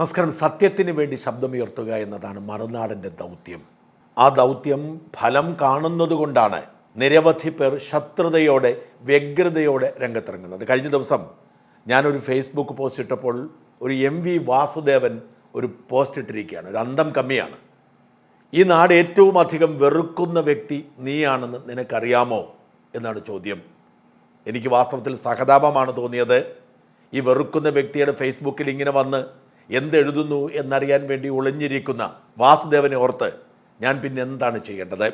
നമസ്കാരം. സത്യത്തിന് വേണ്ടി ശബ്ദമുയർത്തുക എന്നതാണ് മറുനാടിന്റെ ദൗത്യം. ആ ദൗത്യം ഫലം കാണുന്നതുകൊണ്ടാണ് നിരവധി പേർ ശത്രുതയോടെ വ്യഗ്രതയോടെ രംഗത്തിറങ്ങുന്നത്. കഴിഞ്ഞ ദിവസം ഞാനൊരു ഫേസ്ബുക്ക് പോസ്റ്റ് ഇട്ടപ്പോൾ ഒരു എം വി വാസുദേവൻ ഒരു പോസ്റ്റ് ഇട്ടിരിക്കുകയാണ്. ഒരു അന്തം കമ്മിയാണ്. ഈ നാട് ഏറ്റവും അധികം വെറുക്കുന്ന വ്യക്തി നീയാണെന്ന് നിനക്കറിയാമോ എന്നാണ് ചോദ്യം. എനിക്ക് വാസ്തവത്തിൽ സഹതാപമാണ് തോന്നിയത്. ഈ വെറുക്കുന്ന വ്യക്തിയുടെ ഫേസ്ബുക്കിൽ ഇങ്ങനെ വന്ന് എന്തെഴുതുന്നു എന്നറിയാൻ വേണ്ടി ഒളിഞ്ഞിരിക്കുന്ന വാസുദേവനെ ഓർത്ത് ഞാൻ പിന്നെ എന്താണ് ചെയ്യേണ്ടത്?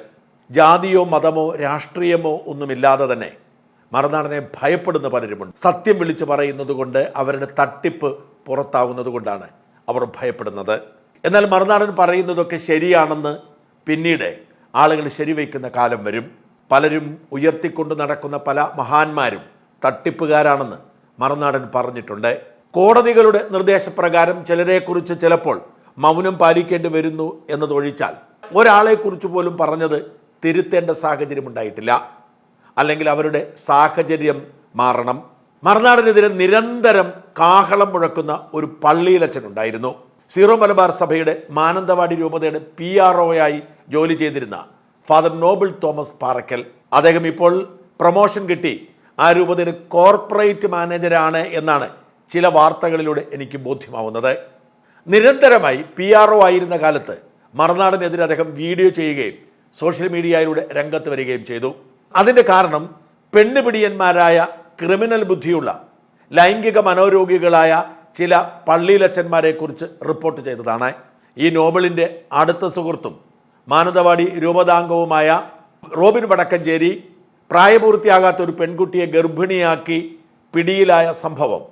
ജാതിയോ മതമോ രാഷ്ട്രീയമോ ഒന്നുമില്ലാതെ തന്നെ മറുനാടനെ ഭയപ്പെടുന്ന പലരുമുണ്ട്. സത്യം വിളിച്ചു പറയുന്നത് കൊണ്ട് അവരുടെ തട്ടിപ്പ് പുറത്താവുന്നത് കൊണ്ടാണ് അവർ ഭയപ്പെടുന്നത്. എന്നാൽ മറുനാടൻ പറയുന്നതൊക്കെ ശരിയാണെന്ന് പിന്നീട് ആളുകൾ ശരിവയ്ക്കുന്ന കാലം വരും. പലരും ഉയർത്തിക്കൊണ്ട് നടക്കുന്ന പല മഹാന്മാരും തട്ടിപ്പുകാരാണെന്ന് മറുനാടൻ പറഞ്ഞിട്ടുണ്ട്. കോടതികളുടെ നിർദ്ദേശപ്രകാരം ചിലരെക്കുറിച്ച് ചിലപ്പോൾ മൗനം പാലിക്കേണ്ടി വരുന്നു എന്നതൊഴിച്ചാൽ ഒരാളെക്കുറിച്ച് പോലും പറഞ്ഞത് തിരുത്തേണ്ട സാഹചര്യം ഉണ്ടായിട്ടില്ല അല്ലെങ്കിൽ അവരുടെ സാഹചര്യം മാറണം. മറുനാടിനെതിരെ നിരന്തരം കാഹളം മുഴക്കുന്ന ഒരു പള്ളിയിലച്ഛനുണ്ടായിരുന്നു. സീറോ മലബാർ സഭയുടെ മാനന്തവാടി രൂപതയുടെ പി ആർ ഒയായി ജോലി ചെയ്തിരുന്ന ഫാദർ നോബിൾ തോമസ് പാറക്കൽ. അദ്ദേഹം ഇപ്പോൾ പ്രൊമോഷൻ കിട്ടി. ആ രൂപതയുടെ കോർപ്പറേറ്റ് മാനേജരാണ് എന്നാണ് ചില വാർത്തകളിലൂടെ എനിക്ക് ബോധ്യമാവുന്നത്. നിരന്തരമായി പി ആർ ഒ ആയിരുന്ന കാലത്ത് മറുനാടിനെതിരെ അദ്ദേഹം വീഡിയോ ചെയ്യുകയും സോഷ്യൽ മീഡിയയിലൂടെ രംഗത്ത് വരികയും ചെയ്തു. അതിന്റെ കാരണം പെണ്ണുപിടിയന്മാരായ ക്രിമിനൽ ബുദ്ധിയുള്ള ലൈംഗിക മനോരോഗികളായ ചില പള്ളിയിലച്ചന്മാരെക്കുറിച്ച് റിപ്പോർട്ട് ചെയ്തതാണ്. ഈ നോബലിന്റെ അടുത്ത സുഹൃത്തും മാനന്തവാടി രൂപതാംഗവുമായ റോബിൻ വടക്കഞ്ചേരി പ്രായപൂർത്തിയാകാത്ത ഒരു പെൺകുട്ടിയെ ഗർഭിണിയാക്കി പിടിയിലായ സംഭവം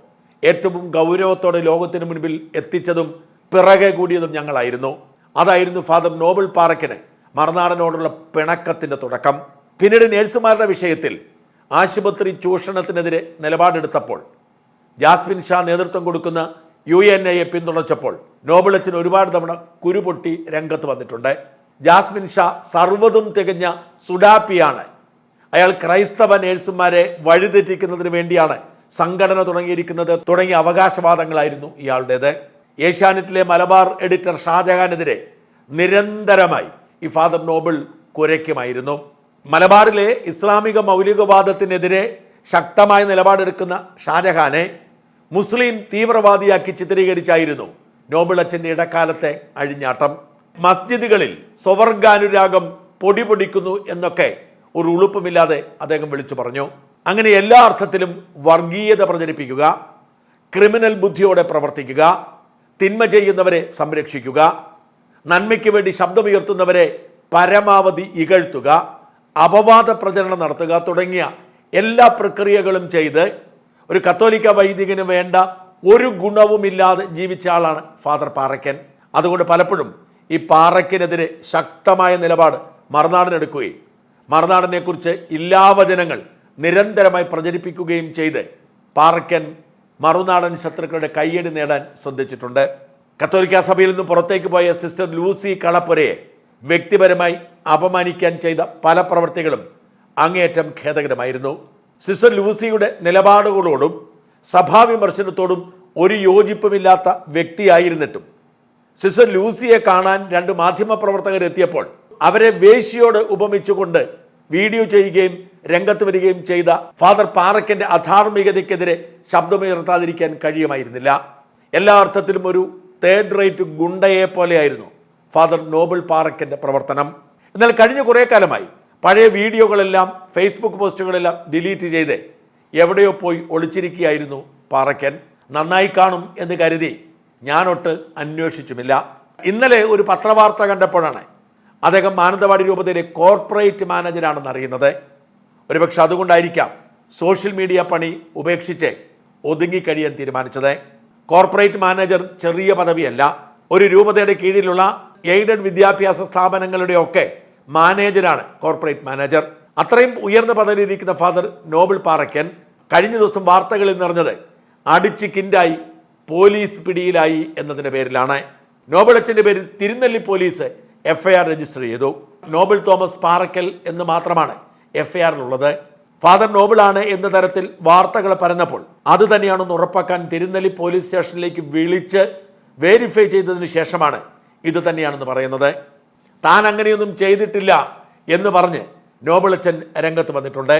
ഏറ്റവും ഗൗരവത്തോടെ ലോകത്തിന് മുൻപിൽ എത്തിച്ചതും പിറകെ കൂടിയതും ഞങ്ങളായിരുന്നു. അതായിരുന്നു ഫാദർ നോബൽ പാറക്കിന് മറുനാടനോടുള്ള പിണക്കത്തിന്റെ തുടക്കം. പിന്നീട് നേഴ്സുമാരുടെ വിഷയത്തിൽ ആശുപത്രി ചൂഷണത്തിനെതിരെ നിലപാടെടുത്തപ്പോൾ ജാസ്മിൻ ഷാ നേതൃത്വം കൊടുക്കുന്ന യു എൻ എയെ പിന്തുണച്ചപ്പോൾ നോബിളച്ചൻ ഒരുപാട് തവണ കുരുപൊട്ടി രംഗത്ത് വന്നിട്ടുണ്ട്. ജാസ്മിൻ ഷാ സർവതും തികഞ്ഞ സുഡാപ്പിയാണ്. അയാൾ ക്രൈസ്തവ നേഴ്സുമാരെ വഴിതെറ്റിക്കുന്നതിന് വേണ്ടിയാണ് സംഘടന തുടങ്ങിയിരിക്കുന്നത് തുടങ്ങിയ അവകാശവാദങ്ങളായിരുന്നു ഇയാളുടേത്. ഏഷ്യാനെറ്റിലെ മലബാർ എഡിറ്റർ ഷാജഹാനെതിരെ നിരന്തരമായി ഈ ഫാദർ നോബിൾ കുരയ്ക്കുമായിരുന്നു. മലബാറിലെ ഇസ്ലാമിക മൗലികവാദത്തിനെതിരെ ശക്തമായ നിലപാടെടുക്കുന്ന ഷാജഹാനെ മുസ്ലിം തീവ്രവാദിയാക്കി ചിത്രീകരിച്ചായിരുന്നു നോബിൾ അച്ഛന്റെ ഇടക്കാലത്തെ അഴിഞ്ഞാട്ടം. മസ്ജിദുകളിൽ സ്വവർഗാനുരാഗം പൊടിപൊടിക്കുന്നു എന്നൊക്കെ ഒരു ഉളുപ്പുമില്ലാതെ അദ്ദേഹം വിളിച്ചു പറഞ്ഞു. അങ്ങനെ എല്ലാ അർത്ഥത്തിലും വർഗീയത പ്രചരിപ്പിക്കുക ക്രിമിനൽ ബുദ്ധിയോടെ പ്രവർത്തിക്കുക തിന്മ ചെയ്യുന്നവരെ സംരക്ഷിക്കുക നന്മയ്ക്ക് വേണ്ടി ശബ്ദമുയർത്തുന്നവരെ പരമാവധി ഇകഴ്ത്തുക അപവാദ പ്രചരണം നടത്തുക തുടങ്ങിയ എല്ലാ പ്രക്രിയകളും ചെയ്ത് ഒരു കത്തോലിക്ക വൈദികന് വേണ്ട ഒരു ഗുണവുമില്ലാതെ ജീവിച്ച ആളാണ് ഫാദർ പാറയ്ക്കൻ. അതുകൊണ്ട് പലപ്പോഴും ഈ പാറയ്ക്കനെതിരെ ശക്തമായ നിലപാട് മറുനാടനെടുക്കുകയും മറുനാടിനെക്കുറിച്ച് ഇല്ലാവചനങ്ങൾ നിരന്തരമായി പ്രചരിപ്പിക്കുകയും ചെയ്ത് പാറയ്ക്കൻ മറുനാടൻ ശത്രുക്കളുടെ കയ്യടി നേടാൻ ശ്രദ്ധിച്ചിട്ടുണ്ട്. കത്തോലിക്ക സഭയിൽ നിന്ന് പുറത്തേക്ക് പോയ സിസ്റ്റർ ലൂസി കളപ്പുരയെ വ്യക്തിപരമായി അപമാനിക്കാൻ ചെയ്ത പല പ്രവൃത്തികളും അങ്ങേയറ്റം ഖേദകരമായിരുന്നു. സിസ്റ്റർ ലൂസിയുടെ നിലപാടുകളോടും സഭാവിമർശനത്തോടും ഒരു യോജിപ്പുമില്ലാത്ത വ്യക്തിയായിരുന്നിട്ടും സിസ്റ്റർ ലൂസിയെ കാണാൻ രണ്ട് മാധ്യമപ്രവർത്തകരെത്തിയപ്പോൾ അവരെ വേശിയോട് ഉപമിച്ചുകൊണ്ട് വീഡിയോ ചെയ്യുകയും രംഗത്ത് വരികയും ചെയ്ത ഫാദർ പാറക്കന്റെ അധാർമികതയ്ക്കെതിരെ ശബ്ദമുയർത്താതിരിക്കാൻ കഴിയുമായിരുന്നില്ല. എല്ലാ അർത്ഥത്തിലും ഒരു തേർഡ് റേറ്റ് ഗുണ്ടയെ പോലെയായിരുന്നു ഫാദർ നോബിൾ പാറക്കന്റെ പ്രവർത്തനം. എന്നാൽ കഴിഞ്ഞ കുറേ കാലമായി പഴയ വീഡിയോകളെല്ലാം ഫേസ്ബുക്ക് പോസ്റ്റുകളെല്ലാം ഡിലീറ്റ് ചെയ്ത് എവിടെയോ പോയി ഒളിച്ചിരിക്കുകയായിരുന്നു പാറക്കൻ നന്നായി കാണും എന്ന് കരുതി ഞാനൊട്ട് അന്വേഷിച്ചുമില്ല. ഇന്നലെ ഒരു പത്രവാർത്ത കണ്ടപ്പോഴാണ് അദ്ദേഹം മാനന്തവാടി രൂപതയിലെ കോർപ്പറേറ്റ് മാനേജരാണെന്ന് അറിയുന്നത്. ഒരുപക്ഷെ അതുകൊണ്ടായിരിക്കാം സോഷ്യൽ മീഡിയ പണി ഉപേക്ഷിച്ച് ഒതുങ്ങിക്കഴിയാൻ തീരുമാനിച്ചത്. കോർപ്പറേറ്റ് മാനേജർ ചെറിയ പദവിയല്ല. ഒരു രൂപതയുടെ കീഴിലുള്ള എയ്ഡഡ് വിദ്യാഭ്യാസ സ്ഥാപനങ്ങളുടെ ഒക്കെ മാനേജരാണ് കോർപ്പറേറ്റ് മാനേജർ. അത്രയും ഉയർന്ന പദവിയിലിരിക്കുന്ന ഫാദർ നോബിൾ പാറയ്ക്കൻ കഴിഞ്ഞ ദിവസം വാർത്തകളിൽ നിറഞ്ഞത് അടിച്ച് കിൻഡായി പോലീസ് പിടിയിലായി എന്നതിന്റെ പേരിലാണ്. നോബിൾ അച്ഛന്റെ പേരിൽ Thirunelli police F I R register ചെയ്തു. നോബിൾ തോമസ് പാറക്കൽ എന്ന് മാത്രമാണ് എഫ് ഐ ആറിലുള്ളത് ഫാദർ നോബിളാണ് എന്ന തരത്തിൽ വാർത്തകൾ പരന്നപ്പോൾ അത് തന്നെയാണെന്ന് ഉറപ്പാക്കാൻ തിരുനെല്ലി പോലീസ് സ്റ്റേഷനിലേക്ക് വിളിച്ച് വേരിഫൈ ചെയ്തതിന് ശേഷമാണ് ഇത് തന്നെയാണെന്ന് പറയുന്നത്. താൻ അങ്ങനെയൊന്നും ചെയ്തിട്ടില്ല എന്ന് പറഞ്ഞ് നോബിളച്ചൻ രംഗത്ത് വന്നിട്ടുണ്ട്.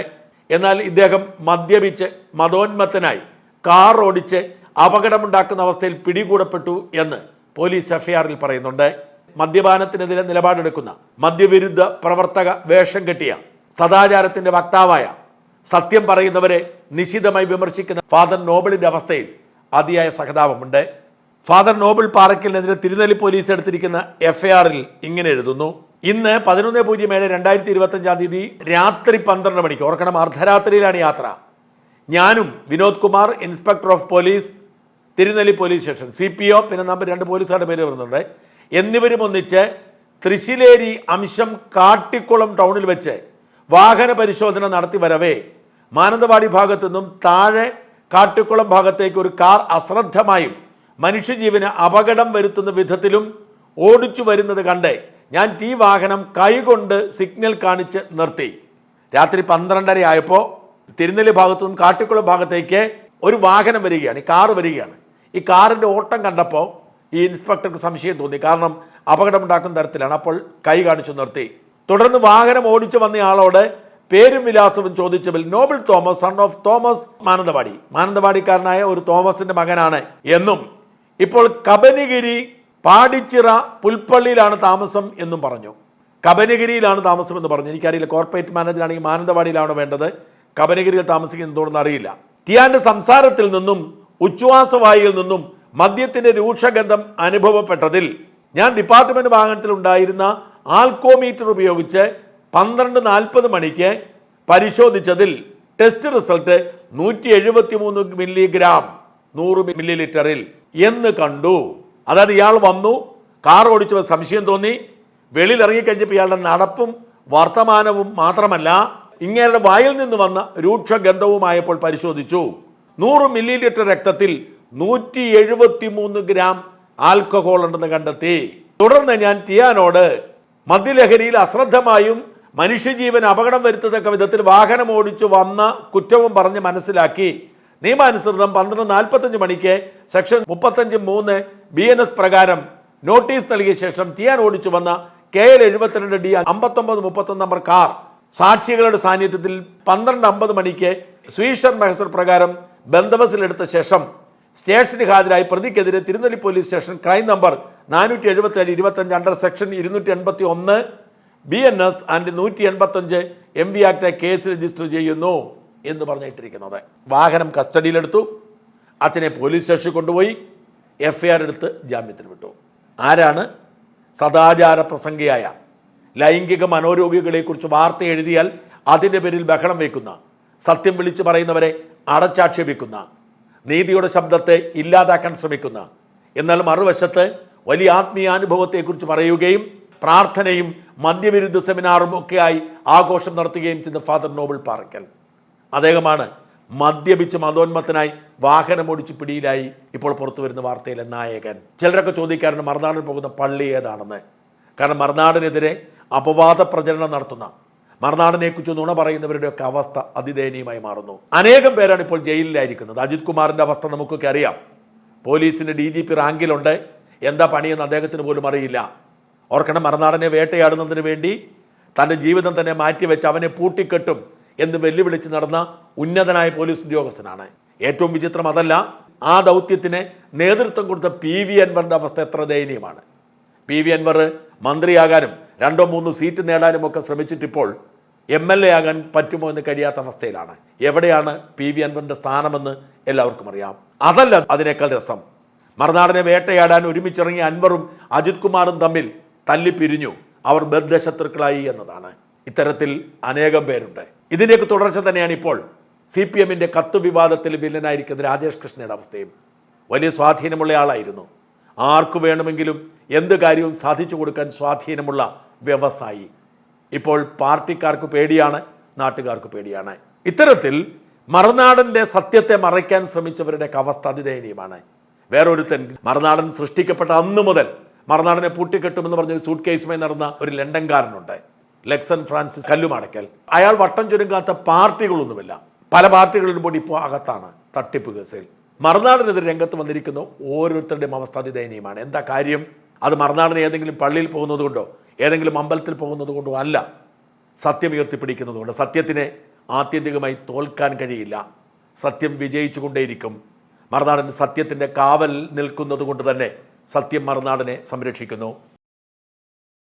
എന്നാൽ ഇദ്ദേഹം മദ്യപിച്ച് മതോന്മത്തനായി കാർ ഓടിച്ച് അപകടമുണ്ടാക്കുന്ന അവസ്ഥയിൽ പിടികൂടപ്പെട്ടു എന്ന് പോലീസ് എഫ്ഐആറിൽ പറയുന്നുണ്ട്. മദ്യപാനത്തിനെതിരെ നിലപാടെടുക്കുന്ന മദ്യവിരുദ്ധ പ്രവർത്തക വേഷം കെട്ടിയ സദാചാരത്തിന്റെ വക്താവായ സത്യം പറയുന്നവരെ നിശിതമായി വിമർശിക്കുന്ന ഫാദർ നോബിളിന്റെ അവസ്ഥയിൽ അതിയായ സഹതാപമുണ്ട്. ഫാദർ നോബിൾ പാറയ്ക്കലിനെതിരെ തിരുനെല്ലി പോലീസ് എടുത്തിരിക്കുന്ന എഫ്ഐആറിൽ ഇങ്ങനെ എഴുതുന്നു. ഇന്ന് പതിനൊന്ന് പൂജ്യം ഏഴ് രണ്ടായിരത്തി ഇരുപത്തി അഞ്ചാം തീയതി രാത്രി പന്ത്രണ്ട് മണിക്ക് ഓർക്കണം അർദ്ധരാത്രിയിലാണ് യാത്ര. ഞാനും Vinod Kumar inspector of police Thirunelli police station. C P O പിന്നെ നമ്പർ രണ്ട് പോലീസുകാരുടെ പേര് വരുന്നുണ്ട്. എന്നിവരും ഒന്നിച്ച് തൃശ്ശിലേരി അംശം കാട്ടിക്കുളം ടൗണിൽ വെച്ച് വാഹന പരിശോധന നടത്തി വരവേ. മാനന്തവാടി ഭാഗത്തു നിന്നും താഴെ കാട്ടിക്കുളം ഭാഗത്തേക്ക് ഒരു കാർ അശ്രദ്ധമായും മനുഷ്യജീവന് അപകടം വരുത്തുന്ന വിധത്തിലും ഓടിച്ചു വരുന്നത് കണ്ട് ഞാൻ ഈ വാഹനം കൈകൊണ്ട് സിഗ്നൽ കാണിച്ച് നിർത്തി. രാത്രി പന്ത്രണ്ടര ആയപ്പോൾ തിരുനെല്ലി ഭാഗത്തു നിന്നും കാട്ടിക്കുളം ഭാഗത്തേക്ക് ഒരു വാഹനം വരികയാണ് ഈ കാറ് വരികയാണ്. ഈ കാറിന്റെ ഓട്ടം കണ്ടപ്പോൾ ഈ ഇൻസ്പെക്ടർക്ക് സംശയം തോന്നി. കാരണം അപകടമുണ്ടാക്കുന്ന തരത്തിലാണ് അപ്പോൾ കൈ കാണിച്ചു നിർത്തി. തുടർന്ന് വാഹനം ഓടിച്ചു വന്നയാളോട് പേരും വിലാസവും ചോദിച്ചതിൽ നോബിൾ തോമസ് സൺ ഓഫ് തോമസ് മാനന്തവാടി. മാനന്തവാടിക്കാരനായ ഒരു തോമസിന്റെ മകനാണ് എന്നും ഇപ്പോൾ കബനിഗിരി പാടിച്ചിറ പുൽപ്പള്ളിയിലാണ് താമസം എന്നും പറഞ്ഞു. കബനഗിരിയിലാണ് താമസം എന്ന് പറഞ്ഞു. എനിക്കറിയില്ല കോർപ്പറേറ്റ് മാനേജറാണെങ്കിൽ മാനന്തവാടിയിലാണോ വേണ്ടത്? കബനഗിരിയിൽ താമസിക്കുന്നത് എന്തുകൊണ്ടെന്ന് അറിയില്ല. ടിയാന്റെ സംസാരത്തിൽ നിന്നും ഉച്ഛ്വാസവായിൽ നിന്നും മദ്യത്തിന്റെ രൂക്ഷഗന്ധം അനുഭവപ്പെട്ടതിൽ ഞാൻ ഡിപ്പാർട്ട്മെന്റ് വാഹനത്തിൽ ഉണ്ടായിരുന്ന ആൽക്കോമീറ്റർ ഉപയോഗിച്ച് പന്ത്രണ്ട് നാൽപ്പത് മണിക്ക് പരിശോധിച്ചതിൽ ടെസ്റ്റ് റിസൾട്ട് നൂറ്റി എഴുപത്തി മൂന്ന് മില്ലിഗ്രാം നൂറ് മില്ലി ലിറ്ററിൽ എന്ന് കണ്ടു. അതായത് ഇയാൾ വന്നു കാർ ഓടിച്ചപ്പോൾ സംശയം തോന്നി വെളിയിൽ ഇറങ്ങിക്കഴിഞ്ഞപ്പോൾ ഇയാളുടെ നടപ്പും വർത്തമാനവും മാത്രമല്ല ഇങ്ങേരുടെ വായിൽ നിന്ന് വന്ന രൂക്ഷഗന്ധവുമായപ്പോൾ പരിശോധിച്ചു. നൂറ് മില്ലി ലിറ്റർ രക്തത്തിൽ നൂറ്റി എഴുപത്തി മൂന്ന് ഗ്രാം ആൽക്കഹോൾ ഉണ്ടെന്ന് കണ്ടെത്തി. തുടർന്ന് ഞാൻ ടിയാനോട് മദ്യലഹരിയിൽ അശ്രദ്ധമായും മനുഷ്യജീവൻ അപകടം വരുത്തത്തക്ക വിധത്തിൽ വാഹനം ഓടിച്ചു വന്ന കുറ്റവും പറഞ്ഞ് മനസ്സിലാക്കി. നിയമാനുസൃതം പന്ത്രണ്ട് നാൽപ്പത്തഞ്ച് മണിക്ക് സെക്ഷൻ മുപ്പത്തഞ്ച് മൂന്ന് ബി എൻ എസ് പ്രകാരം നോട്ടീസ് നൽകിയ ശേഷം തിയാൻ ഓടിച്ചു വന്ന കെ എൽ എഴുപത്തിരണ്ട് ഡി അമ്പത്തൊമ്പത് മുപ്പത്തൊന്ന് നമ്പർ കാർ. സാക്ഷികളുടെ സാന്നിധ്യത്തിൽ പന്ത്രണ്ട് അമ്പത് മണിക്ക് സ്വീഷർ മെഹസർ പ്രകാരം ബന്ധവസിലെടുത്ത ശേഷം സ്റ്റേഷന് ഹാജരായി പ്രതിക്കെതിരെ Thirunelli police station crime number നാനൂറ്റി എഴുപത്തി ഏഴ് ഇരുപത്തഞ്ച് അണ്ടർ സെക്ഷൻ ഇരുന്നൂറ്റി എൺപത്തി ഒന്ന് ബി എൻ എസ് ആൻഡ് നൂറ്റി എൺപത്തഞ്ച് M V act case register ചെയ്യുന്നു എന്ന് പറഞ്ഞിട്ടിരിക്കുന്നത്. വാഹനം കസ്റ്റഡിയിലെടുത്തു. അച്ഛനെ പോലീസ് സ്റ്റേഷനിൽ കൊണ്ടുപോയി. എഫ് ഐ ആർ എടുത്ത് ജാമ്യത്തിൽ വിട്ടു. ആരാണ്? സദാചാര പ്രസംഗിയായ ലൈംഗിക മനോരോഗികളെക്കുറിച്ച് വാർത്ത എഴുതിയാൽ അതിന്റെ പേരിൽ ബഹളം വയ്ക്കുന്ന സത്യം വിളിച്ചു പറയുന്നവരെ അടച്ചാക്ഷേപിക്കുന്ന നീതിയുടെ ശബ്ദത്തെ ഇല്ലാതാക്കാൻ ശ്രമിക്കുന്ന. എന്നാൽ മറുവശത്ത് വലിയ ആത്മീയ അനുഭവത്തെക്കുറിച്ച് പറയുകയും പ്രാർത്ഥനയും മദ്യവിരുദ്ധ സെമിനാറും ഒക്കെയായി ആഘോഷം നടത്തുകയും ചെയ്ത ഫാദർ നോബിൾ പാറയ്ക്കൽ അദ്ദേഹമാണ് മദ്യപിച്ച് മതോന്മത്തനായി വാഹനമോടിച്ച് പിടിയിലായി ഇപ്പോൾ പുറത്തു വരുന്ന വാർത്തയിലെ നായകൻ. ചിലരൊക്കെ ചോദിക്കാറുണ്ട് മറുനാടിൽ പോകുന്ന പള്ളി ഏതാണെന്ന്. കാരണം മറുനാടിനെതിരെ അപവാദ പ്രചരണം നടത്തുന്ന മറുനാടിനെക്കുറിച്ച് നുണ പറയുന്നവരുടെയൊക്കെ അവസ്ഥ അതിദയനീയമായി മാറുന്നു. അനേകം പേരാണ് ഇപ്പോൾ ജയിലിലായിരിക്കുന്നത്. അജിത് കുമാറിന്റെ അവസ്ഥ നമുക്കൊക്കെ അറിയാം. പോലീസിന്റെ ഡി ജി പി റാങ്കിലുണ്ട്. എന്താ പണിയെന്ന് അദ്ദേഹത്തിന് പോലും അറിയില്ല. ഓർക്കണം മറുനാടനെ വേട്ടയാടുന്നതിന് വേണ്ടി തന്റെ ജീവിതം തന്നെ മാറ്റിവെച്ച് അവനെ പൂട്ടിക്കെട്ടും എന്ന് വെല്ലുവിളിച്ച് നടന്ന ഉന്നതനായ പോലീസ് ഉദ്യോഗസ്ഥനാണ്. ഏറ്റവും വിചിത്രം അതല്ല ആ ദൗത്യത്തിന് നേതൃത്വം കൊടുത്ത പി വി അൻവറിന്റെ അവസ്ഥ എത്ര ദയനീയമാണ്. പി വി അൻവർ മന്ത്രിയാകാനും രണ്ടോ മൂന്നോ സീറ്റ് നേടാനുമൊക്കെ ശ്രമിച്ചിട്ടിപ്പോൾ എം എൽ എ ആകാൻ പറ്റുമോ എന്ന് കഴിയാത്ത അവസ്ഥയിലാണ്. എവിടെയാണ് പി വി അൻവറിന്റെ സ്ഥാനമെന്ന് എല്ലാവർക്കും അറിയാം. അതല്ല അതിനേക്കാൾ രസം. മറുനാടിനെ വേട്ടയാടാൻ ഒരുമിച്ചിറങ്ങിയ അൻവറും അജിത് കുമാറും തമ്മിൽ തല്ലിപ്പിരിഞ്ഞു. അവർ ബദ്ധശത്രുക്കളായി എന്നതാണ്. ഇത്തരത്തിൽ അനേകം പേരുണ്ട്. ഇതിന്റെയൊക്കെ തുടർച്ച തന്നെയാണ് ഇപ്പോൾ സി പി എമ്മിന്റെ കത്ത് വിവാദത്തിൽ വില്ലനായിരിക്കുന്ന രാജേഷ് കൃഷ്ണയുടെ അവസ്ഥയും. വലിയ സ്വാധീനമുള്ള ആളായിരുന്നു. ആർക്കു വേണമെങ്കിലും എന്ത് കാര്യവും സാധിച്ചു കൊടുക്കാൻ സ്വാധീനമുള്ള വ്യവസായി. ഇപ്പോൾ പാർട്ടിക്കാർക്ക് പേടിയാണ് നാട്ടുകാർക്ക് പേടിയാണ്. ഇത്തരത്തിൽ മറുനാടന്റെ സത്യത്തെ മറയ്ക്കാൻ ശ്രമിച്ചവരുടെ അവസ്ഥ അതിദയനീയമാണ്. വേറൊരുത്തൻ മറുനാടൻ സൃഷ്ടിക്കപ്പെട്ട അന്നു മുതൽ മറുനാടനെ പൂട്ടിക്കെട്ടുമെന്ന് പറഞ്ഞ സൂട്ട് കേസുമായി നടന്ന ഒരു ലണ്ടൻകാരനുണ്ട് ലെക്സൺ ഫ്രാൻസിസ് കല്ലുമടക്കൽ. അയാൾ വട്ടം ചുരുങ്ങാത്ത പാർട്ടികളൊന്നുമില്ല. പല പാർട്ടികളിലും കൂടി ഇപ്പോൾ അകത്താണ് തട്ടിപ്പ് കേസിൽ. മറുനാടിനെതിരെ രംഗത്ത് വന്നിരിക്കുന്ന ഓരോരുത്തരുടെയും അവസ്ഥ അതിദയനീയമാണ്. എന്താ കാര്യം? അത് മറുനാടിന് ഏതെങ്കിലും പള്ളിയിൽ പോകുന്നത് കൊണ്ടോ? ഏതെങ്കിലും അമ്പലത്തിൽ പോകുന്നത് കൊണ്ടോ അല്ല സത്യം ഉയർത്തിപ്പിടിക്കുന്നതുകൊണ്ട് സത്യത്തിനെ ആത്യന്തികമായി തോൽക്കാൻ കഴിയില്ല. സത്യം വിജയിച്ചു കൊണ്ടേയിരിക്കും മറുനാടൻ സത്യത്തിന്റെ കാവൽ നിൽക്കുന്നത് കൊണ്ട് തന്നെ സത്യം മറുനാടനെ സംരക്ഷിക്കുന്നു.